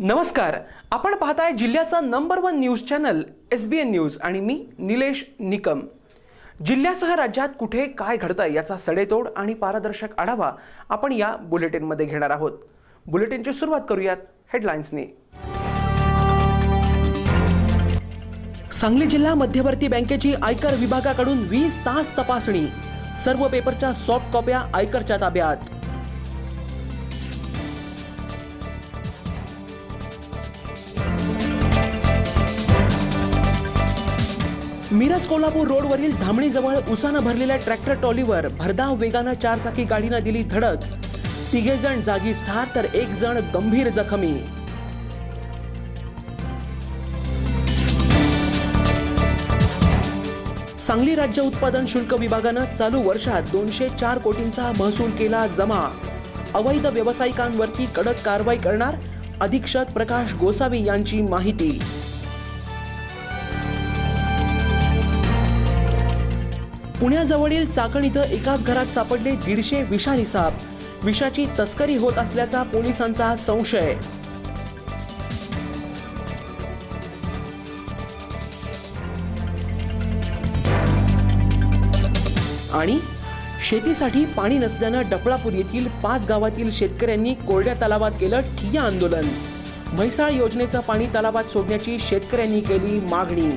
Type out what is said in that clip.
नमस्कार. आपण पाहताय जिल्ह्याचा number one news channel S B N news आणि मी निलेश निकम. जिल्ह्यासह राज्यात कुठे काय घडतंय याचा सडेतोड आणि पारदर्शक आढावा आपण या बुलेटिनमध्ये घेणार आहोत. बुलेटिनची सुरुवात करूयात हेडलाईन्सने सांगली जिल्हा मध्यवर्ती बँकेची आयकर विभागाकडून वीस तास तपासणी. सर्व पेपरच्या सॉफ्ट कॉप्या आयकरच्या ताब्यात. मिरज कोल्हापूर रोडवरील धामणीजवळ उसानं भरलेल्या ट्रॅक्टर ट्रॉलीवर भरधाव वेगानं चारचाकी गाडीनं दिली धडक. तिघे जण जागीच ठार तर एक जण गंभीर जखमी. सांगली राज्य उत्पादन शुल्क विभागानं चालू वर्षात दोनशे चार कोटींचा महसूल केला जमा. अवैध व्यावसायिकांवरती कडक कारवाई करणार अधीक्षक प्रकाश गोसावी यांची माहिती. पुण्याजवळील चाकण इथं एकाच घरात सापडले दीडशे विषारी साप. विषाची तस्करी होत असल्याचा पोलिसांचा संशय. आणि शेतीसाठी पाणी नसल्यानं डफळापूर येथील पाच गावातील शेतकऱ्यांनी कोरड्या तलावात केलं ठिय्या आंदोलन. म्हैसाळ योजनेचं पाणी तलावात सोडण्याची शेतकऱ्यांनी केली मागणी.